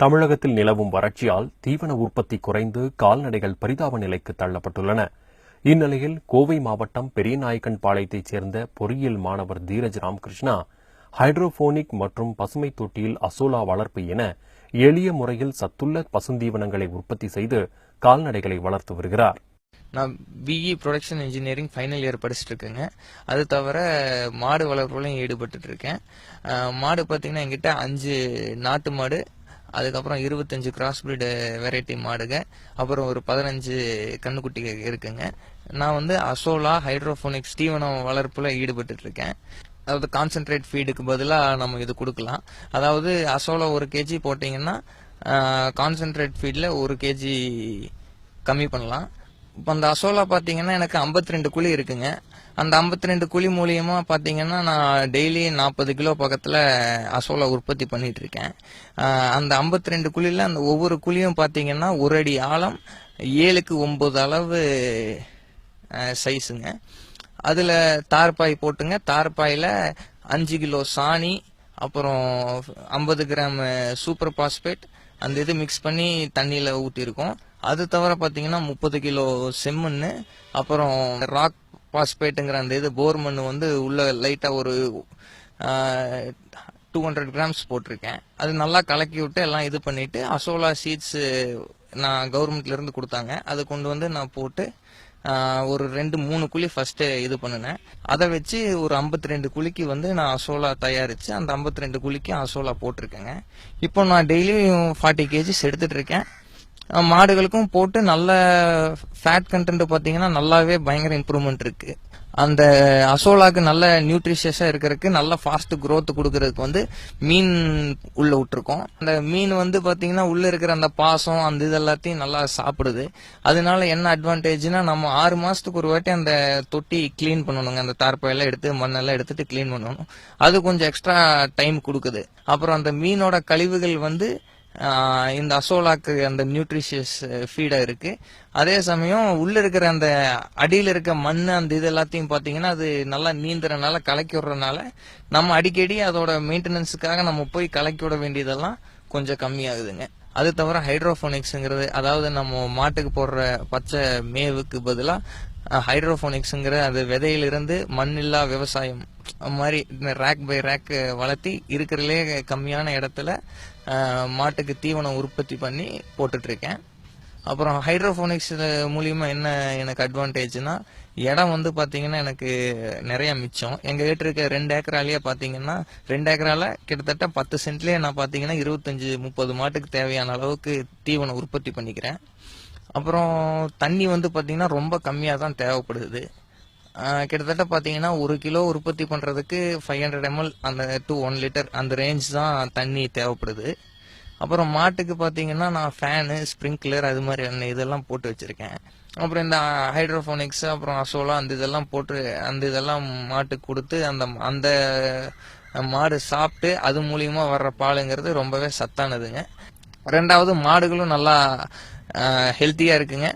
தமிழகத்தில் நிலவும் வறட்சியால் தீவன உற்பத்தி குறைந்து கால்நடைகள் பரிதாப நிலைக்கு தள்ளப்பட்டுள்ளன. இந்நிலையில் கோவை மாவட்டம் பெரியநாயக்கன் பாளையத்தைச் சேர்ந்த பொறியியல் மாணவர் தீரஜ் ராமகிருஷ்ணா ஹைட்ரோபோனிக் மற்றும் பசுமை தொட்டியில் அசோலா வளர்ப்பு என எளிய முறையில் சத்துள்ள பசுந்தீவனங்களை உற்பத்தி செய்து கால்நடைகளை வளர்த்து வருகிறார். நான் BE production engineering final year படிச்சுட்டு இருக்கேங்க அது தவிர மாடு வளர்ப்புலையும் ஈடுபட்டு இருக்கேன் மாடு பார்த்தீங்கன்னா என்கிட்ட அஞ்சு நாட்டு மாடு அதுக்கப்புறம் இருபத்தஞ்சு கிராஸ் பிரீடு வெரைட்டி மாடுங்க. அப்புறம் ஒரு பதினஞ்சு கண்ணுக்குட்டி இருக்குங்க. நான் வந்து அசோலா ஹைட்ரோஃபோனிக்ஸ் தீவனம் வளர்ப்புல ஈடுபட்டு இருக்கேன் அதாவது கான்சென்ட்ரேட் ஃபீடுக்கு பதிலாக நம்ம இது கொடுக்கலாம். அதாவது அசோலா ஒரு கேஜி போட்டிங்கன்னா கான்சென்ட்ரேட் ஃபீடில் ஒரு கேஜி கம்மி பண்ணலாம். அந்த அசோலா பார்த்தீங்கன்னா எனக்கு 52 ரெண்டு குழி இருக்குங்க. அந்த 52 ரெண்டு குழி மூலியமாக பார்த்தீங்கன்னா நான் டெய்லி நாற்பது கிலோ பக்கத்தில் அசோலா உற்பத்தி பண்ணிட்டு இருக்கேன். அந்த 52 ரெண்டு குழியில் அந்த ஒவ்வொரு குழியும் பார்த்தீங்கன்னா ஒரு அடி ஆழம் ஏழுக்கு ஒம்பது அளவு சைஸுங்க அதில் தார்பாய் போட்டுங்க. தார்பாயில் அஞ்சு கிலோ சாணி அப்புறம் ஐம்பது கிராம் சூப்பர் பாஸ்பேட் அந்த இது மிக்ஸ் பண்ணி தண்ணியில் ஊற்றிருக்கோம் அது தவிர பார்த்தீங்கன்னா முப்பது கிலோ செம்மண் அப்புறம் ராக் பாஸ்பேட்டுங்கிற அந்த இது போர் மண் வந்து உள்ள லைட்டாக ஒரு டூ ஹண்ட்ரட் கிராம்ஸ் போட்டிருக்கேன். அது நல்லா கலக்கி விட்டு எல்லாம் இது பண்ணிட்டு அசோலா சீட்ஸ் நான் கவர்மெண்ட்ல இருந்து கொடுத்தாங்க. அதை கொண்டு வந்து நான் போட்டு ஒரு ரெண்டு மூணு குழி ஃபஸ்ட்டு இது பண்ணினேன். அதை வச்சு ஒரு 52 ரெண்டு குழிக்கு வந்து நான் அசோலா தயாரித்து அந்த 52 ரெண்டு குழிக்கு அசோலா போட்டிருக்கேங்க. இப்போ நான் டெய்லியும் ஃபார்ட்டி கேஜிஸ் எடுத்துட்டு இருக்கேன். மாடுகளுக்கும் போட்டு நல்ல ஃபேட் கண்டென்ட் பார்த்தீங்கன்னா நல்லாவே பயங்கர இம்ப்ரூவ்மெண்ட் இருக்குது அந்த அசோலாக்கு நல்ல நியூட்ரிஷியஸாக இருக்கிறதுக்கு நல்ல ஃபாஸ்ட் க்ரோத் கொடுக்கறதுக்கு வந்து மீன் உள்ள விட்டுருக்கோம். அந்த மீன் வந்து பார்த்தீங்கன்னா உள்ளே இருக்கிற அந்த பாசம் அந்த இது எல்லாத்தையும் நல்லா சாப்பிடுது. அதனால என்ன அட்வான்டேஜ்னா நம்ம ஆறு மாதத்துக்கு ஒரு வாட்டி அந்த தொட்டி க்ளீன் பண்ணணுங்க. அந்த தார்ப்பையெல்லாம் எடுத்து மண்ணெல்லாம் எடுத்துட்டு க்ளீன் பண்ணணும். அது கொஞ்சம் எக்ஸ்ட்ரா டைம் கொடுக்குது. அப்புறம் அந்த மீனோட கழிவுகள் வந்து இந்த அசோலாக்கு அந்த நியூட்ரிஷியஸ் ஃபீடாக இருக்கு. அதே சமயம் உள்ள இருக்கிற அந்த அடியில் இருக்க மண் அந்த இது எல்லாத்தையும் பார்த்தீங்கன்னா அது நல்லா நீந்துறனால கலக்கி விடுறதுனால நம்ம அடிக்கடி அதோட மெயின்டெனன்ஸுக்காக நம்ம போய் கலக்கி விட வேண்டியதெல்லாம் கொஞ்சம் கம்மியாகுதுங்க. அது தவிர ஹைட்ரோஃபோனிக்ஸுங்கிறது அதாவது நம்ம மாட்டுக்கு போடுற பச்சை மேவுக்கு பதிலாக ஹைட்ரோஃபோனிக்ஸுங்கிற அது விதையிலிருந்து மண்ணில்லா விவசாயம் மாதிரி ரேக் பை ரேக் வளர்த்தி இருக்கிறதுலே கம்மியான இடத்துல மாட்டுக்கு தீவனம் உற்பத்தி பண்ணி போட்டுட்ருக்கேன். அப்புறம் ஹைட்ரோஃபோனிக்ஸ் மூலியமாக என்ன எனக்கு அட்வான்டேஜ்னா இடம் வந்து பார்த்தீங்கன்னா எனக்கு நிறைய மிச்சம். எங்கள் வீட்டு இருக்க ரெண்டு ஏக்கராலேயே பார்த்தீங்கன்னா ரெண்டு ஏக்கரால கிட்டத்தட்ட பத்து சென்ட்லேயே நான் பார்த்தீங்கன்னா இருபத்தஞ்சி முப்பது மாட்டுக்கு தேவையான அளவுக்கு தீவனம் உற்பத்தி பண்ணிக்கிறேன். அப்புறம் தண்ணி வந்து பார்த்தீங்கன்னா ரொம்ப கம்மியாக தான் தேவைப்படுது. கிட்டத்தட்ட பார்த்தீங்கன்னா ஒரு கிலோ உற்பத்தி பண்ணுறதுக்கு ஃபைவ் ஹண்ட்ரட் எம்எல் அந்த டூ ஒன் லிட்டர் அந்த ரேஞ்ச் தான் தண்ணி தேவைப்படுது. அப்புறம் மாட்டுக்கு பார்த்தீங்கன்னா நான் ஃபேனு ஸ்ப்ரிங்க்லர் அது மாதிரி இதெல்லாம் போட்டு வச்சுருக்கேன். அப்புறம் இந்த ஹைட்ரோஃபோனிக்ஸ் அப்புறம் அசோலா அந்த இதெல்லாம் போட்டு அந்த இதெல்லாம் மாட்டுக்கு கொடுத்து அந்த அந்த மாடு சாப்பிட்டு அது மூலியமாக வர்ற பாலுங்கிறது ரொம்பவே சத்தானதுங்க. ரெண்டாவது மாடுகளும் நல்லா ஹெல்த்தியாக இருக்குங்க.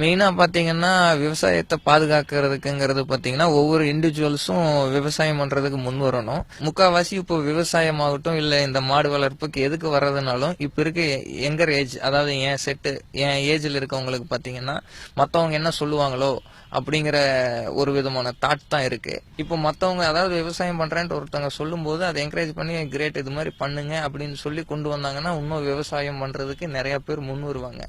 மெயினாக பார்த்தீங்கன்னா விவசாயத்தை பாதுகாக்கிறதுக்குங்கிறது பார்த்தீங்கன்னா ஒவ்வொரு இண்டிவிஜுவல்ஸும் விவசாயம் பண்ணுறதுக்கு முன் வரணும். முக்கால்வாசி இப்போ விவசாயம் ஆகட்டும் இல்லை இந்த மாடு வளர்ப்புக்கு எதுக்கு வர்றதுனாலும் இப்போ இருக்க எங்கர் ஏஜ் அதாவது என் செட்டு என் ஏஜில் இருக்கவங்களுக்கு பார்த்தீங்கன்னா மற்றவங்க என்ன சொல்லுவாங்களோ அப்படிங்கிற ஒரு விதமான தாட் தான் இருக்கு. இப்போ மற்றவங்க அதாவது விவசாயம் பண்றேன்ட்டு ஒருத்தவங்க சொல்லும்போது அதை என்கரேஜ் பண்ணி கிரேட் இது மாதிரி பண்ணுங்க அப்படின்னு சொல்லி கொண்டு வந்தாங்கன்னா இன்னும் விவசாயம் பண்றதுக்கு நிறைய பேர் முன் வருவாங்க.